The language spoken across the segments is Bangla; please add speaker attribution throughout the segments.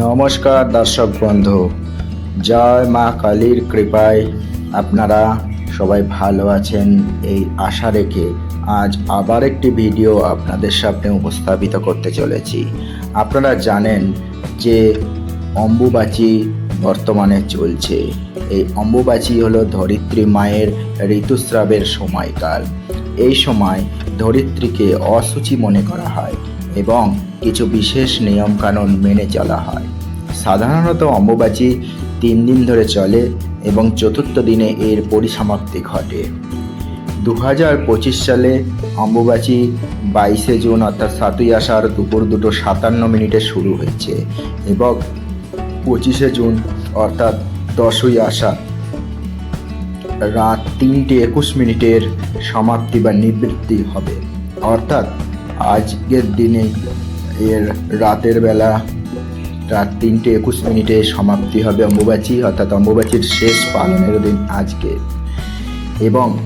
Speaker 1: নমস্কার দর্শক বন্ধু, জয় মা কালীর কৃপায় আপনারা সবাই ভালো আছেন এই আশা রেখে আজ আবার একটি ভিডিও আপনাদের সামনে উপস্থাপিত করতে চলেছি। আপনারা জানেন যে অম্বুবাচী বর্তমানে চলছে। এই অম্বুবাচী হলো ধরিত্রী মায়ের ঋতুস্রাবের সময়কাল। এই সময় ধরিত্রীকে অসুচি মনে করা হয়। এবং কিছু বিশেষ নিয়মকানুন মেনে চলা হয়। সাধারণত অম্বুবাচী তিন দিন ধরে চলে এবং চতুর্থ দিনে এর পরিসমাপ্তি ঘটে। দু হাজার পঁচিশ সালে অম্বুবাচী বাইশে জুন অর্থাৎ সাতই আষাঢ় দুপুর দুটো সাতান্ন মিনিটে শুরু হয়েছে এবং পঁচিশে জুন অর্থাৎ দশই আষাঢ় রাত তিনটে একুশ মিনিটের সমাপ্তি বা নিবৃত্তি হবে। অর্থাৎ আজকের দিনে এর রাতের বেলা রাত তিনটে একুশ মিনিটে সমাপ্তি হবে অম্বুবাচী, অর্থাৎ অম্বুবাচীর শেষ পালনের দিন আজকে। এবং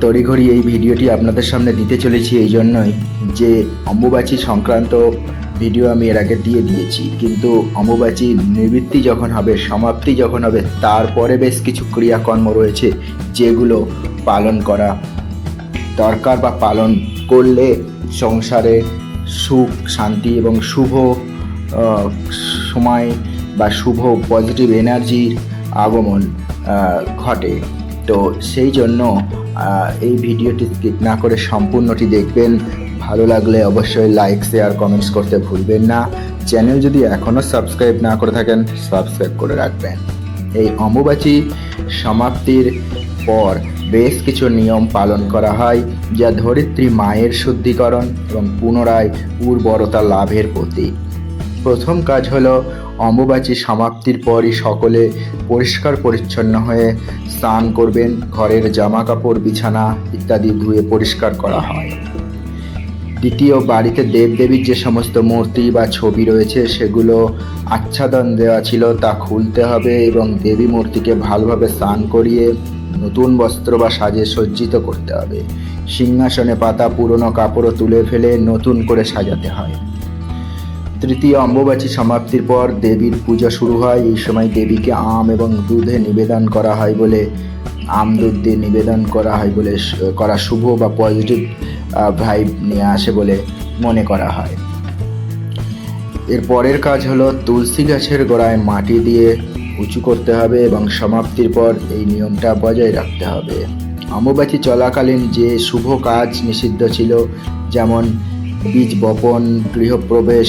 Speaker 1: তড়িঘড়ি এই ভিডিওটি আপনাদের সামনে দিতে চলেছি এই জন্যই যে অম্বুবাচী সংক্রান্ত ভিডিও আমি এর আগে দিয়ে দিয়েছি। কিন্তু অম্বুবাচী নিবৃত্তি যখন হবে, সমাপ্তি যখন হবে, তারপরে বেশ কিছু ক্রিয়াকর্ম রয়েছে যেগুলো পালন করা দরকার বা পালন করলে সংসারে সুখ, শান্তি এবং শুভ সময় বা শুভ পজিটিভ এনার্জির আগমন ঘটে। তো সেই জন্য এই ভিডিওটি স্কিপ না করে সম্পূর্ণটি দেখবেন। ভালো লাগলে অবশ্যই লাইক শেয়ার কমেন্টস করতে ভুলবেন না। চ্যানেল যদি এখনও সাবস্ক্রাইব না করে থাকেন সাবস্ক্রাইব করে রাখবেন। এই অম্বুবাচী সমাপ্তির পর বেশ কিছু নিয়ম পালন করা হয় যা ধরিত্রী মায়ের শুদ্ধিকরণ এবং পুনরায় উর্বরতা লাভের প্রতীক। প্রথম কাজ হলো অম্বুবাচী সমাপ্তির পরই সকলে পরিষ্কার পরিচ্ছন্ন হয়ে স্নান করবেন, ঘরের জামা কাপড় বিছানা ইত্যাদি ধুয়ে পরিষ্কার করা হয়। দ্বিতীয় বাড়িতে দেবদেবীর যে সমস্ত মূর্তি বা ছবি রয়েছে, সেগুলো আচ্ছাদন দেওয়া ছিল তা খুলতে হবে এবং দেবী মূর্তিকে ভালোভাবে স্নান করিয়ে নতুন বস্ত্র বা সাজে সজ্জিত করতে হবে। সিংহাসনে পাতা, পুরনো কাপড়ও তুলে ফেলে নতুন করে সাজাতে হয়। তৃতীয় অম্বুবাচী সমাপ্তির পর দেবীর পূজা শুরু হয়। এই সময় দেবীকে আম এবং দুধে নিবেদন করা হয় বলে, আম দুধ দিয়ে নিবেদন করা হয় বলে করা শুভ বা পজিটিভ ভাইব নিয়ে আসে বলে মনে করা হয়। এর পরের কাজ হলো তুলসী গাছের গোড়ায় মাটি দিয়ে উঁচু করতে হবে এবং সমাপ্তির পর এই নিয়মটা বজায় রাখতে হবে। অম্বুবাচী চলাকালীন যে শুভ কাজ নিষিদ্ধ ছিল, যেমন বীজ বপন, গৃহপ্রবেশ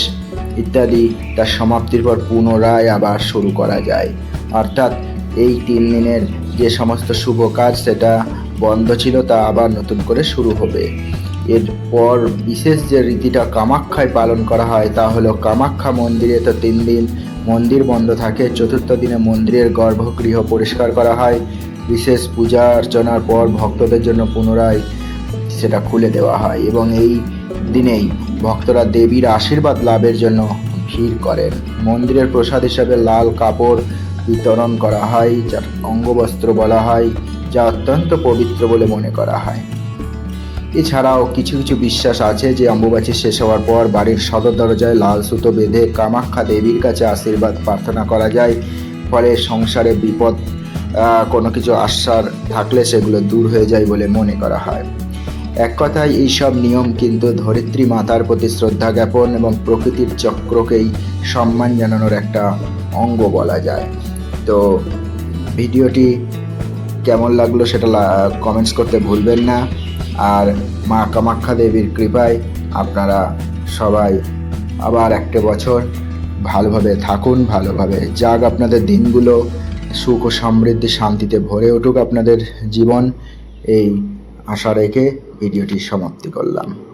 Speaker 1: ইত্যাদি তার সমাপ্তির পর পুনরায় আবার শুরু করা যায়। অর্থাৎ এই তিন দিনের যে সমস্ত শুভ কাজ সেটা বন্ধ ছিল, তা আবার নতুন করে শুরু হবে। এরপর বিশেষ যে রীতিটা কামাখ্যায় পালন করা হয়, তা হলো কামাখ্যা মন্দিরে তো তিন দিন মন্দির বন্ধ থাকে। চতুর্থ দিনে মন্দিরের গর্ভগৃহ পরিষ্কার করা হয়। বিশেষ পূজা অর্চনার পর ভক্তদের জন্য পুনরায় সেটা খুলে দেওয়া হয় এবং এই দিনেই ভক্তরা দেবীর আশীর্বাদ লাভের জন্য ভিড় করেন। মন্দিরের প্রসাদ হিসাবে লাল কাপড় বিতরণ করা হয়, যার অঙ্গবস্ত্র বলা হয়, যা অত্যন্ত পবিত্র বলে মনে করা হয়। এছাড়াও কিছু কিছু বিশ্বাস আছে যে অম্বুবাচী শেষ হওয়ার পর বাড়ির সদর দরজায় লাল সুতো বেঁধে কামাখ্যা দেবীর কাছে আশীর্বাদ প্রার্থনা করা যায়। ফলে সংসারে বিপদ কোনো কিছু আশ্বার থাকলে সেগুলো দূর হয়ে যায় বলে মনে করা হয়। এক কথায়, এইসব নিয়ম কিন্তু ধরিত্রী মাতার প্রতি শ্রদ্ধা জ্ঞাপন এবং প্রকৃতির চক্রকেই সম্মান জানানোর একটা অঙ্গ বলা যায়। তো ভিডিওটি কেমন লাগল সেটা কমেন্টস করতে ভুলবেন না। আর মা কামাখ্যা দেবীর কৃপায় আপনারা সবাই আবার একটা বছর ভালোভাবে থাকুন, ভালোভাবে যাক আপনাদের দিনগুলো, সুখ ও সমৃদ্ধি শান্তিতে ভরে উঠুক আপনাদের জীবন। এই আশা রেখে ভিডিওটি সমাপ্তি করলাম।